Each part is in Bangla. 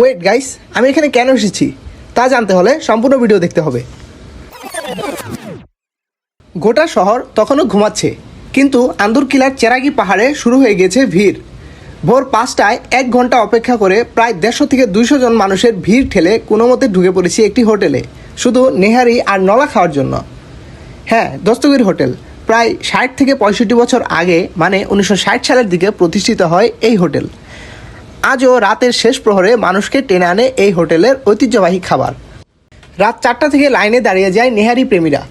ওয়েট গাইস আমি এখানে কেন এসেছি? তা জানতে হলে সম্পূর্ণ ভিডিও দেখতে হবে। গোটা শহর তখনও ঘুমাচ্ছে, কিন্তু আন্দরকিলার চেরাগি পাহাড়ে শুরু হয়ে গেছে ভিড়। ভোর পাঁচটায় এক ঘণ্টা অপেক্ষা করে প্রায় দেড়শো থেকে দুইশো জন মানুষের ভিড় ঠেলে কোনো মতে ঢুকে পড়েছি একটি হোটেলে, শুধু নেহারি আর নলা খাওয়ার জন্য। হ্যাঁ দস্তগির হোটেল। প্রায় ষাট থেকে পঁয়ষট্টি বছর আগে মানে উনিশশো ষাট সালের দিকে প্রতিষ্ঠিত হয় এই হোটেল। আজও রাতের শেষ প্রহরে মানুষকে টেনে আনে এই হোটেলের ঐতিহ্যবাহী খাবার। রাত চারটা থেকে লাইনে দাঁড়িয়ে যায় নেহারি প্রেমীরা।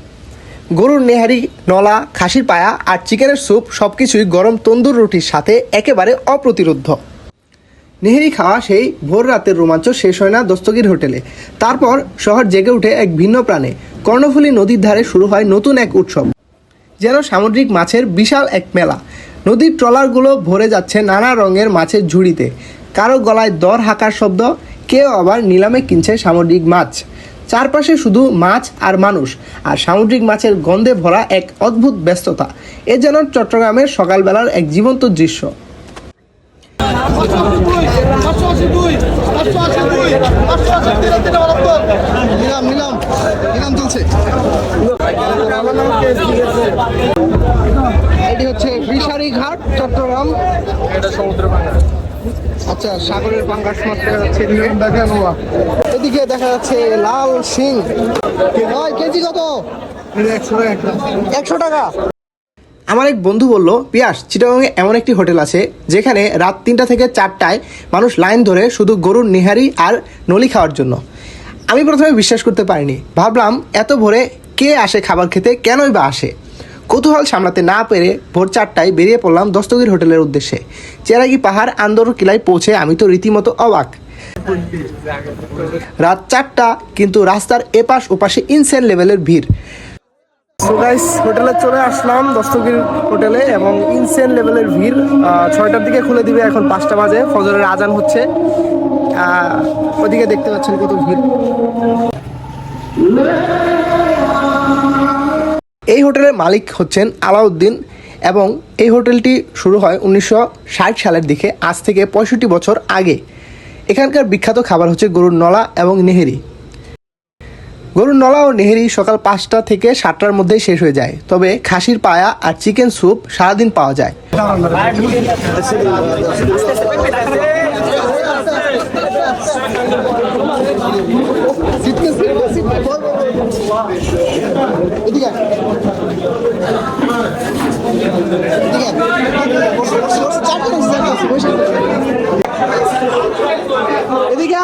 গরুর নেহারি, নলা, খাসির পায়া আর চিকেনের স্যুপ সব কিছুই গরম তন্দুর রুটির সাথে একেবারে অপ্রতিরোধ্য নেহেরি খাওয়া সেই ভোর রাতের রোমাঞ্চ শেষ হয় না দস্তগির হোটেলে। তারপর শহর জেগে উঠে এক ভিন্ন প্রাণে। কর্ণফুলী নদীর ধারে শুরু হয় নতুন এক উৎসব। যেন সামুদ্রিক মাছের বিশাল এক মেলা। নদীর ট্রলারগুলো ভরে যাচ্ছে নানা রঙের মাছের ঝুড়িতে। কারও গলায় দর হাঁকার শব্দ, কেউ আবার নিলামে কিনছে সামুদ্রিক মাছ। চারপাশে শুধু মাছ আর মানুষ, আর সামুদ্রিক মাছের গন্ধে ভরা এক অদ্ভুত ব্যস্ততা। এ যেন চট্টগ্রামের সকালবেলার এক জীবন্ত দৃশ্য। নিলাম নিলাম নিলাম চলছে এটি হচ্ছে ফিশারি ঘাট চট্টগ্রাম আচ্ছা সাগরের পাঙ্গাস মাছ দেখা এদিকে। দেখা যাচ্ছে লাল সিং কেজি কত একশো টাকা আমার এক বন্ধু বলল, পিয়াস, চিটাগাংয়ে এমন একটি হোটেল আছে যেখানে রাত তিনটা থেকে চারটায় মানুষ লাইন ধরে শুধু গরুর নিহারি আর নলি খাওয়ার জন্য। আমি প্রথমে বিশ্বাস করতে পারিনি। ভাবলাম, এত ভোরে কে আসে খাবার খেতে? কেনই বা আসে? কৌতূহল সামলাতে না পেরে ভোর চারটায় বেরিয়ে পড়লাম দস্তগির হোটেলের উদ্দেশ্যে। চেরাগি পাহাড় আন্দর কিলায় পৌঁছে আমি তো রীতিমতো অবাক। রাত চারটা, কিন্তু রাস্তার এপাশ ওপাশে ইনসেন লেভেলের ভিড়। গাইস হোটেলে চলে আসলাম দস্তগির হোটেলে এবং ইনসেন লেভেলের ভিড়। ছয়টার দিকে খুলে দিবে এখন পাঁচটা বাজে, ফজরের আজান হচ্ছে। ওদিকে দেখতে পাচ্ছেন কত ভিড়। এই হোটেলের মালিক হচ্ছেন আলাউদ্দিন এবং এই হোটেলটি শুরু হয় উনিশশো ষাট সালের দিকে, আজ থেকে পঁয়ষট্টি বছর আগে। এখানকার বিখ্যাত খাবার হচ্ছে গরুর নলা এবং নেহেরি। গরুর নলা ও নেহেরি সকাল পাঁচটা থেকে সাতটার মধ্যেই শেষ হয়ে যায় তবে খাসির পায়া আর চিকেন স্যুপ সারাদিন পাওয়া যায় এদিকে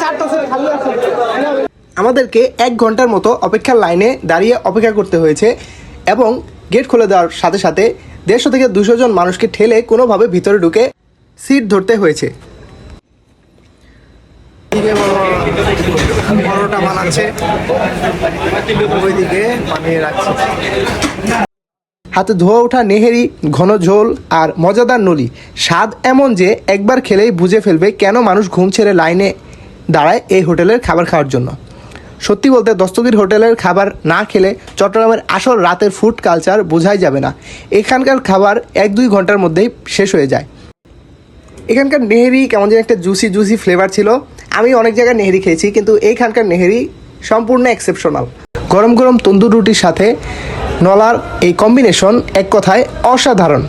চারটে খালি আছে। আমাদেরকে এক ঘণ্টার মতো অপেক্ষার লাইনে দাঁড়িয়ে অপেক্ষা করতে হয়েছে এবং গেট খুলে দেওয়ার সাথে সাথে দেড়শো থেকে দুশো জন মানুষকে ঠেলে কোনোভাবে ভিতরে ঢুকে সিট ধরতে হয়েছে। হাতে ধোয়া ওঠা নেহেরি, ঘন ঝোল আর মজাদার নলি। স্বাদ এমন যে একবার খেলেই বুঝে ফেলবে কেন মানুষ ঘুম ছেড়ে লাইনে দাঁড়ায় এই হোটেলের খাবার খাওয়ার জন্য। সত্যি বলতে দস্তগির হোটেলের খাবার না খেলে চট্টগ্রামের আসল রাতের ফুড কালচার বোঝাই যাবে না। এখানকার খাবার এক দুই ঘণ্টার মধ্যেই শেষ হয়ে যায়। এখানকার নেহেরি কেমন যেন একটা জুসি জুসি ফ্লেভার ছিল। আমি অনেক জায়গায় নেহেরি খেয়েছি, কিন্তু এইখানকার নেহেরি সম্পূর্ণ এক্সেপশনাল গরম গরম তন্দুর রুটির সাথে নলার এই কম্বিনেশন এক কথায় অসাধারণ।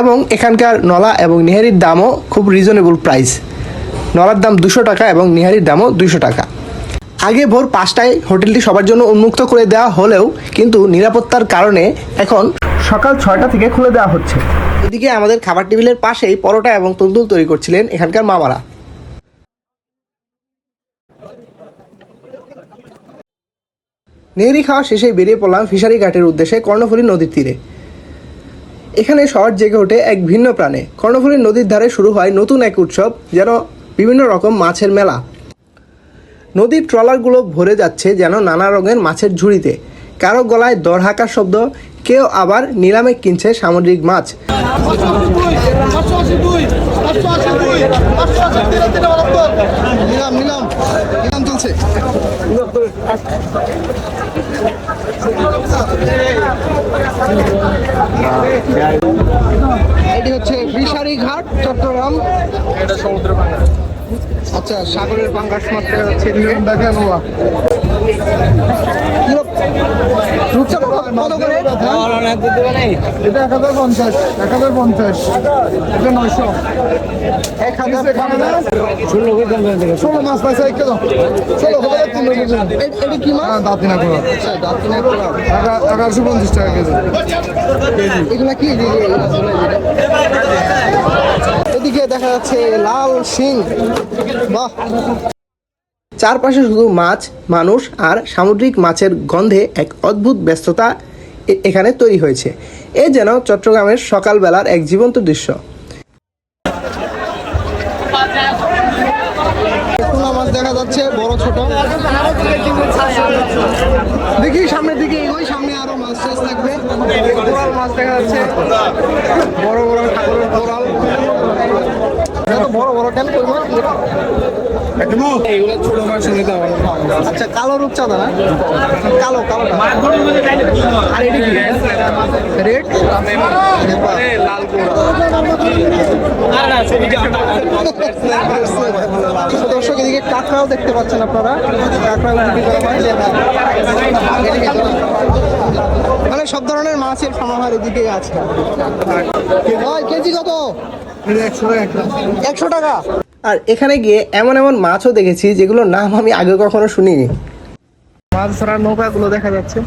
এবং এখানকার নলা এবং নেহারির দামও খুব রিজনেবল প্রাইস নলার দাম দুশো টাকা এবং নেহারির দামও দুশো টাকা। আগে ভোর পাঁচটায় হোটেলটি সবার জন্য উন্মুক্ত করে দেওয়া হলেও কিন্তু নিরাপত্তার কারণে এখন সকাল ছয়টা থেকে খুলে দেওয়া হচ্ছে। এদিকে আমাদের খাবার টেবিলের পাশেই পরোটা এবং তন্দুর তৈরি করছিলেন এখানকার মামারা। নেহরি খাওয়া শেষে বেরিয়ে পড়লাম ফিশারি ঘাটের উদ্দেশ্যে কর্ণফুলী নদীর তীরে। এখানে শহর জেগে ওঠে এক ভিন্ন প্রাণে। কর্ণফুলী নদীর ধারে শুরু হয় নতুন এক উৎসব, যেন বিভিন্ন রকম মাছের মেলা। নদীর ট্রলারগুলো ভরে যাচ্ছে যেন নানা রঙের মাছের ঝুড়িতে। কারও গলায় দর হাঁকার শব্দ কেউ আবার নিলামে কিনছে সামুদ্রিক মাছ। এটি হচ্ছে ফিশারি ঘাট চট্টগ্রাম আচ্ছা সাগরের পাঙ্গাস মাছ দেখা যাচ্ছে এদিকে। কিলো রূপচাঁদা কত কত করে? এটা এক হাজার পঞ্চাশ এক হাজার পঞ্চাশ। এটা নয়শো। এক হাজার ষোলো মাছ পাইছে এক কেজি ষোলো হাজার তিন এটা কি মাছ? হ্যাঁ দাঁতি না করে আচ্ছা দাঁতিনা। এগারোশো পঞ্চাশ টাকা কেজি। এগুলা কি? এদিকে দেখা যাচ্ছে লাল সিং। বাহ। চারপাশে শুধু মাছ, মানুষ আর সামুদ্রিক মাছের গন্ধে এক অদ্ভুত ব্যস্ততা এখানে তৈরি হয়েছে। এ যেন চট্টগ্রামের সকালবেলার এক জীবন্ত দৃশ্য। মাছ দেখা যাচ্ছে বড় ছোট। দেখি সামনের দিকে এগোই, সামনে আরও মাছ টাছ থাকবে। কোরাল মাছ দেখা যাচ্ছে বড় বড় ঠাকুরের কোরাল বড় বড় আচ্ছা কালো রূপচাঁদা না? কালো কালো আর এটা কি? রেড লাল দর্শক এদিকে কাঁকড়াও দেখতে পাচ্ছেন আপনারা। কাঁকড়া বিক্রি করা যে এদিকে মানে সব ধরনের মাছের সমাহার এদিকে আছে। ভাই কেজি কত? একশো টাকা। আর এখানে গিয়ে এমন এমন মাছও দেখেছি যেগুলোর নাম আমি আগে কখনো শুনিনি। মাছ ধরার নৌকাগুলো দেখা যাচ্ছে।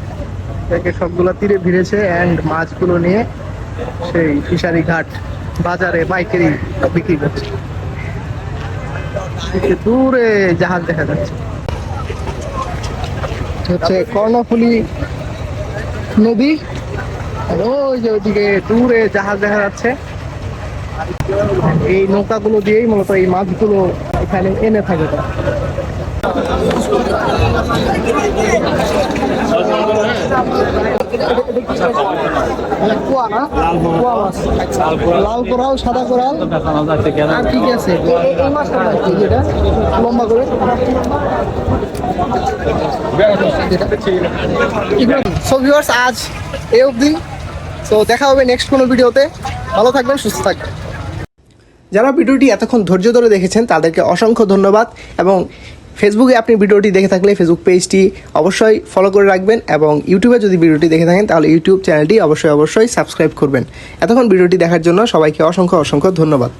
একে সবগুলো তীরে ভিড়েছে অ্যান্ড মাছগুলো নিয়ে সেই ফিশারি ঘাট বাজারে পাইকারি বিক্রি করছে। দূরে জাহাজ দেখা যাচ্ছে। হচ্ছে কর্ণফুলী নদী। আর ওই যে ওইদিকে দূরে জাহাজ দেখা যাচ্ছে। এই নৌকাগুলো দিয়েই মূলত এই মাছগুলো এখানে এনে থাকে। তারা। কুয়া না? কুয়া মাছ। আচ্ছা। লাল কোরাল, সাদা কোরাল। আর কি কি আছে? লম্বা করে। সো ভিউয়ার্স আজ এ অবধি। তো দেখা হবে নেক্সট কোনো ভিডিওতে ভালো থাকবেন, সুস্থ থাকবেন। যারা ভিডিওটি এতক্ষণ ধৈর্য ধরে দেখেছেন, তাদেরকে অসংখ্য ধন্যবাদ এবং ফেসবুকে আপনি ভিডিওটি দেখে থাকলে ফেসবুক পেজটি অবশ্যই ফলো করে রাখবেন এবং ইউটিউবে যদি ভিডিওটি দেখে থাকেন, তাহলে ইউটিউব চ্যানেলটি অবশ্যই অবশ্যই সাবস্ক্রাইব করবেন। এতক্ষণ ভিডিওটি দেখার জন্য সবাইকে অসংখ্য অসংখ্য ধন্যবাদ।